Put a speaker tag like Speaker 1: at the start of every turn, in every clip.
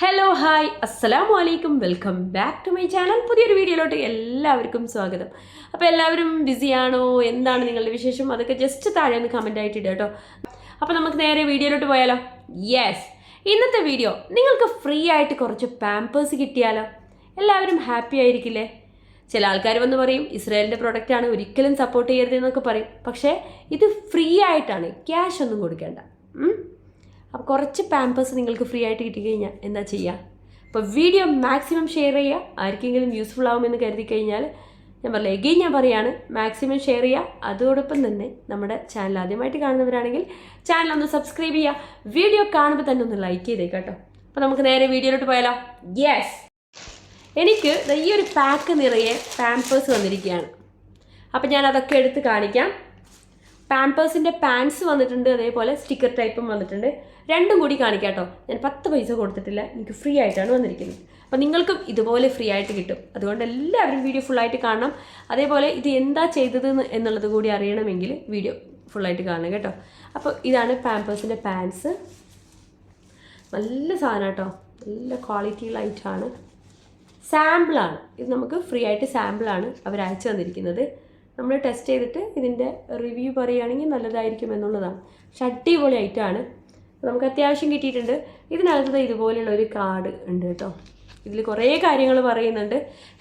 Speaker 1: Hello hi അസ്സലാമു അലൈക്കും welcome back to my channel പുതിയൊരു വീഡിയോയിലോട്ട് എല്ലാവർക്കും സ്വാഗതം. അപ്പോൾ എല്ലാവരും ബിസിയാണോ എന്താണ് നിങ്ങളുടെ വിശേഷം? അതൊക്കെ ജസ്റ്റ് താഴെ ഒന്ന് കമന്റ് ആയിട്ട് ഇടുക കേട്ടോ. അപ്പോൾ നമുക്ക് നേരെ വീഡിയോയിലോട്ട് പോയാലോ? യെസ് ഇന്നത്തെ വീഡിയോ നിങ്ങൾക്ക് ഫ്രീ ആയിട്ട് കുറച്ച് പാമ്പേഴ്സ് കിട്ടിയാലോ? എല്ലാവരും ഹാപ്പി ആയിരിക്കില്ലേ? ചില ആൾക്കാർ വന്ന് പറയും ഇസ്രായേലിന്റെ പ്രൊഡക്റ്റാണ് ഒരിക്കലും സപ്പോർട്ട് ചെയ്യരുത് എന്നൊക്കെ പറയും. പക്ഷേ ഇത് ഫ്രീ ആയിട്ടാണ്. ക്യാഷ് ഒന്നും കൊടുക്കേണ്ട? അപ്പോൾ കുറച്ച് പാമ്പേഴ്സ് നിങ്ങൾക്ക് ഫ്രീ ആയിട്ട് കിട്ടിക്കഴിഞ്ഞാൽ എന്താ ചെയ്യുക അപ്പോൾ വീഡിയോ മാക്സിമം ഷെയർ ചെയ്യുക ആർക്കെങ്കിലും യൂസ്ഫുൾ ആവുമെന്ന് കരുതി കഴിഞ്ഞാൽ ഞാൻ പറയില്ല എഗെയിൻ ഞാൻ പറയാണ് മാക്സിമം ഷെയർ ചെയ്യുക അതോടൊപ്പം തന്നെ നമ്മുടെ ചാനൽ ആദ്യമായിട്ട് കാണുന്നവരാണെങ്കിൽ ചാനൽ ഒന്ന് സബ്സ്ക്രൈബ് ചെയ്യുക വീഡിയോ കാണുമ്പോൾ തന്നെ ഒന്ന് ലൈക്ക് ചെയ്തേ കേട്ടോ. അപ്പോൾ നമുക്ക് നേരെ വീഡിയോയിലോട്ട് പോയാലോ? യെസ് എനിക്ക് ഈ ഒരു പാക്ക് നിറയെ പാമ്പേഴ്സ് വന്നിരിക്കുകയാണ്. അപ്പോൾ ഞാൻ അതൊക്കെ എടുത്ത് കാണിക്കാം. പാമ്പേഴ്സിന്റെ പാൻസ് വന്നിട്ടുണ്ട് അതേപോലെ സ്റ്റിക്കർ ടൈപ്പും വന്നിട്ടുണ്ട്. രണ്ടും കൂടി കാണിക്കാം കേട്ടോ ഞാൻ പത്ത് പൈസ കൊടുത്തിട്ടില്ല എനിക്ക് ഫ്രീ ആയിട്ടാണ് വന്നിരിക്കുന്നത്. അപ്പോൾ നിങ്ങൾക്കും ഇതുപോലെ ഫ്രീ ആയിട്ട് കിട്ടും. അതുകൊണ്ട് എല്ലാവരും വീഡിയോ ഫുള്ളായിട്ട് കാണണം. അതേപോലെ ഇത് എന്താ ചെയ്തത് എന്നുള്ളത് കൂടി അറിയണമെങ്കിൽ വീഡിയോ ഫുള്ളായിട്ട് കാണണം കേട്ടോ. അപ്പോൾ ഇതാണ് പാമ്പേഴ്സിന്റെ പാൻസ് നല്ല സാധനം കേട്ടോ നല്ല ക്വാളിറ്റിയുള്ള ഐറ്റമാണ് സാമ്പിളാണ് ഇത് നമുക്ക് ഫ്രീ ആയിട്ട് സാമ്പിളാണ് അവർ അയച്ചു തന്നിരിക്കുന്നത്. നമ്മൾ ടെസ്റ്റ് ചെയ്തിട്ട് ഇതിന്റെ റിവ്യൂ പറയുകയാണെങ്കിൽ നല്ലതായിരിക്കും എന്നുള്ളതാണ്. പക്ഷെ അടിപൊളി ഐറ്റമാണ് നമുക്ക് അത്യാവശ്യം കിട്ടിയിട്ടുണ്ട്. ഇതിനകത്ത് ഇതുപോലെയുള്ള ഒരു കാർഡ് ഉണ്ട് കേട്ടോ. ഇതിൽ കുറേ കാര്യങ്ങൾ പറയുന്നുണ്ട്.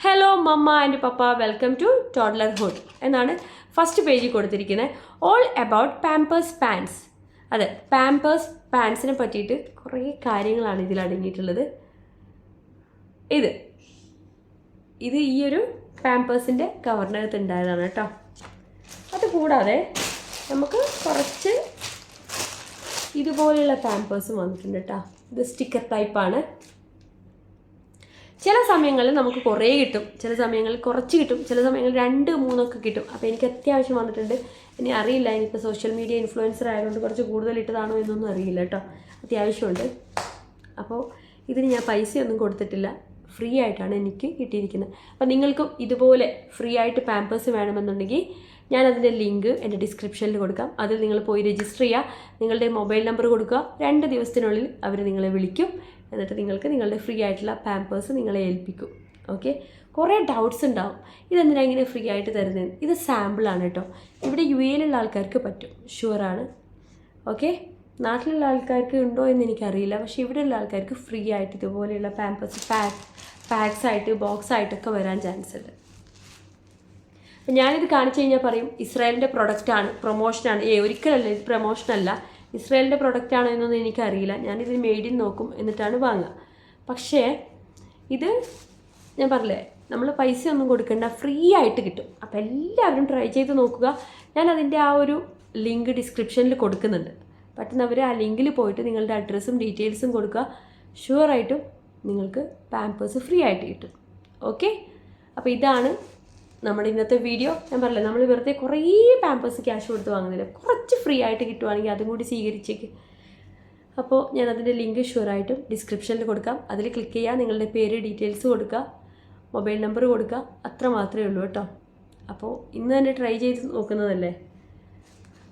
Speaker 1: Hello mamma and papa welcome to toddlerhood എന്നാണ് ഫസ്റ്റ് പേജിൽ കൊടുത്തിരിക്കുന്നത്. ഓൾ അബൌട്ട് പാമ്പേഴ്സ് പാൻസ് അതെ പാമ്പേഴ്സ് പാൻസിനെ പറ്റിയിട്ട് കുറേ കാര്യങ്ങളാണ് ഇതിൽ അടങ്ങിയിട്ടുള്ളത്. ഇത് ഇത് ഈ ഒരു പാമ്പേഴ്സിന്റെ കവറിനകത്ത് ഉണ്ടായതാണ് കേട്ടോ. അതുകൂടാതെ നമുക്ക് കുറച്ച് ഇതുപോലെയുള്ള പാമ്പേഴ്സും വന്നിട്ടുണ്ട് കേട്ടോ. ഇത് സ്റ്റിക്കർ ടൈപ്പാണ് ചില സമയങ്ങളിൽ നമുക്ക് കുറേ കിട്ടും. ചില സമയങ്ങളിൽ കുറച്ച് കിട്ടും. ചില സമയങ്ങളിൽ രണ്ട് മൂന്നൊക്കെ കിട്ടും. അപ്പോൾ എനിക്ക് അത്യാവശ്യം വന്നിട്ടുണ്ട്. ഇനി അറിയില്ല. ഇനിയിപ്പോൾ സോഷ്യൽ മീഡിയ ഇൻഫ്ലുവൻസർ ആയതുകൊണ്ട് കുറച്ച് കൂടുതൽ ഇട്ടതാണോ എന്നൊന്നും അറിയില്ല കേട്ടോ. അത്യാവശ്യമുണ്ട്. അപ്പോൾ ഇതിന് ഞാൻ പൈസയൊന്നും കൊടുത്തിട്ടില്ല. ഫ്രീ ആയിട്ടാണ് എനിക്ക് കിട്ടിയിരിക്കുന്നത്. അപ്പോൾ നിങ്ങൾക്കും ഇതുപോലെ ഫ്രീ ആയിട്ട് പാമ്പേഴ്സ് വേണമെന്നുണ്ടെങ്കിൽ ഞാൻ അതിന്റെ ലിങ്ക് എന്റെ ഡിസ്ക്രിപ്ഷനിൽ കൊടുക്കാം. അതിൽ നിങ്ങൾ പോയി രജിസ്റ്റർ ചെയ്യുക. നിങ്ങളുടെ മൊബൈൽ നമ്പർ കൊടുക്കുക. രണ്ട് ദിവസത്തിനുള്ളിൽ അവർ നിങ്ങളെ വിളിക്കും. എന്നിട്ട് നിങ്ങൾക്ക് നിങ്ങളുടെ ഫ്രീ ആയിട്ടുള്ള പാമ്പേഴ്സ് നിങ്ങളെ ഏൽപ്പിക്കും. ഓക്കെ? കുറേ ഡൗട്ട്സ് ഉണ്ടാവും. ഇതെന്തിനാ ഇങ്ങനെ ഫ്രീ ആയിട്ട് തരുന്നത്? ഇത് സാമ്പിളാണ് കേട്ടോ. ഇവിടെ യു എയിലുള്ള ആൾക്കാർക്ക് പറ്റും. ഷുവറാണ് ഓക്കെ? നാട്ടിലുള്ള ആൾക്കാർക്ക് ഉണ്ടോ എന്ന് എനിക്കറിയില്ല. പക്ഷേ ഇവിടെയുള്ള ആൾക്കാർക്ക് ഫ്രീ ആയിട്ട് ഇതുപോലെയുള്ള പാമ്പേഴ്സ് പാക്ക് പാക്സ് ആയിട്ട് ബോക്സ് ആയിട്ടൊക്കെ വരാൻ ചാൻസ് ഉണ്ട്. ഞാനിത് കാണിച്ചു കഴിഞ്ഞാൽ പറയും ഇസ്രായേലിന്റെ പ്രൊഡക്റ്റാണ് പ്രൊമോഷനാണ് ഏ ഒരിക്കലല്ല ഇത് പ്രൊമോഷനല്ല ഇസ്രായേലിന്റെ പ്രൊഡക്റ്റാണ് എന്നൊന്നും എനിക്കറിയില്ല. ഞാനിത് മെയ്ഡിൻ നോക്കും എന്നിട്ടാണ് വാങ്ങുക. പക്ഷേ ഇത് ഞാൻ പറഞ്ഞില്ലേ നമ്മൾ പൈസ ഒന്നും കൊടുക്കേണ്ട ഫ്രീ ആയിട്ട് കിട്ടും. അപ്പോൾ എല്ലാവരും ട്രൈ ചെയ്ത് നോക്കുക. ഞാൻ അതിന്റെ ആ ഒരു ലിങ്ക് ഡിസ്ക്രിപ്ഷനിൽ കൊടുക്കുന്നുണ്ട്. പറ്റുന്നവർ ആ ലിങ്കിൽ പോയിട്ട് നിങ്ങളുടെ അഡ്രസ്സും ഡീറ്റെയിൽസും കൊടുക്കുക. ഷുവറായിട്ടും നിങ്ങൾക്ക് പാമ്പേഴ്സ് ഫ്രീ ആയിട്ട് കിട്ടും. ഓക്കെ അപ്പോൾ ഇതാണ് നമ്മുടെ ഇന്നത്തെ വീഡിയോ ഞാൻ പറഞ്ഞില്ല നമ്മൾ വെറുതെ കുറേ പാമ്പേഴ്സ് ക്യാഷ് കൊടുത്ത് വാങ്ങുന്നില്ല. കുറച്ച് ഫ്രീ ആയിട്ട് കിട്ടുവാണെങ്കിൽ അതും കൂടി സ്വീകരിച്ചേക്ക്. അപ്പോൾ ഞാൻ അതിന്റെ ലിങ്ക് ഷുവറായിട്ടും ഡിസ്ക്രിപ്ഷനിൽ കൊടുക്കാം. അതിൽ ക്ലിക്ക് ചെയ്യുക നിങ്ങളുടെ പേര് ഡീറ്റെയിൽസ് കൊടുക്കുക മൊബൈൽ നമ്പർ കൊടുക്കുക. അത്ര മാത്രമേ ഉള്ളൂ കേട്ടോ. അപ്പോൾ ഇന്ന് തന്നെ ട്രൈ ചെയ്ത് നോക്കുന്നതല്ലേ?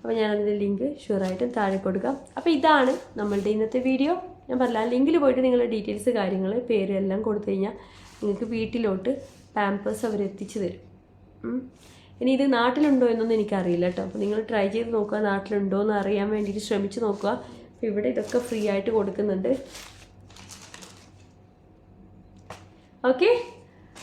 Speaker 1: അപ്പോൾ ഞാൻ അതിന്റെ ലിങ്ക് ഷുവറായിട്ടും താഴെ കൊടുക്കാം. അപ്പോൾ ഇതാണ് നമ്മളുടെ ഇന്നത്തെ വീഡിയോ ഞാൻ പറഞ്ഞ ലിങ്കിൽ പോയിട്ട് നിങ്ങളുടെ ഡീറ്റെയിൽസ് കാര്യങ്ങൾ പേര് എല്ലാം കൊടുത്തു കഴിഞ്ഞാൽ നിങ്ങൾക്ക് വീട്ടിലോട്ട് പാമ്പേഴ്സ് അവർ എത്തിച്ചു തരും. ഇനി ഇത് നാട്ടിലുണ്ടോ എന്നൊന്നും എനിക്കറിയില്ല കേട്ടോ അപ്പോൾ നിങ്ങൾ ട്രൈ ചെയ്ത് നോക്കുക നാട്ടിലുണ്ടോ എന്ന് അറിയാൻ വേണ്ടിയിട്ട് ശ്രമിച്ച് നോക്കുക. അപ്പോൾ ഇവിടെ ഇതൊക്കെ ഫ്രീ ആയിട്ട് കൊടുക്കുന്നുണ്ട്. ഓക്കെ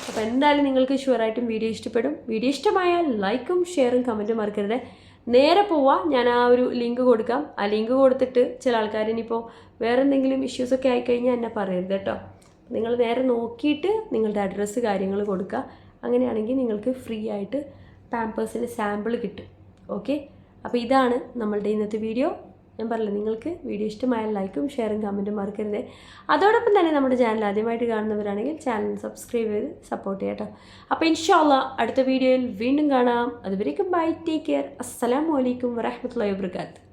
Speaker 1: അപ്പോൾ എന്തായാലും നിങ്ങൾക്ക് ഷുവറായിട്ടും വീഡിയോ ഇഷ്ടപ്പെടും. വീഡിയോ ഇഷ്ടമായാൽ ലൈക്കും ഷെയറും കമന്റും മറക്കരുത്. നേരെ പോവാ ഞാൻ ആ ഒരു ലിങ്ക് കൊടുക്കാം. ആ ലിങ്ക് കൊടുത്തിട്ട് ചില ആൾക്കാർ ഇനിയിപ്പോൾ വേറെ എന്തെങ്കിലും ഇഷ്യൂസൊക്കെ ആയിക്കഴിഞ്ഞാൽ എന്നെ പറയരുത് കേട്ടോ നിങ്ങൾ നേരെ നോക്കിയിട്ട് നിങ്ങളുടെ അഡ്രസ്സ് കാര്യങ്ങൾ കൊടുക്കുക അങ്ങനെയാണെങ്കിൽ നിങ്ങൾക്ക് ഫ്രീ ആയിട്ട് പാമ്പേഴ്സിന്റെ സാമ്പിൾ കിട്ടും. ഓക്കെ അപ്പോൾ ഇതാണ് നമ്മളുടെ ഇന്നത്തെ വീഡിയോ ഞാൻ പറഞ്ഞില്ല നിങ്ങൾക്ക് വീഡിയോ ഇഷ്ടമായ ലൈക്കും ഷെയറും കമന്റും മറക്കരുത്. അതോടൊപ്പം തന്നെ നമ്മുടെ ചാനൽ ആദ്യമായിട്ട് കാണുന്നവരാണെങ്കിൽ ചാനൽ സബ്സ്ക്രൈബ് ചെയ്ത് സപ്പോർട്ട് ചെയ്യാം കേട്ടോ. അപ്പോൾ ഇൻഷാല്ല അടുത്ത വീഡിയോയിൽ വീണ്ടും കാണാം. അതുവരേക്കും ബൈ ടേക്ക് കെയർ അസ്സലാമലൈക്കും വറഹമത്തുള്ളി വാബർക്കാത്ത്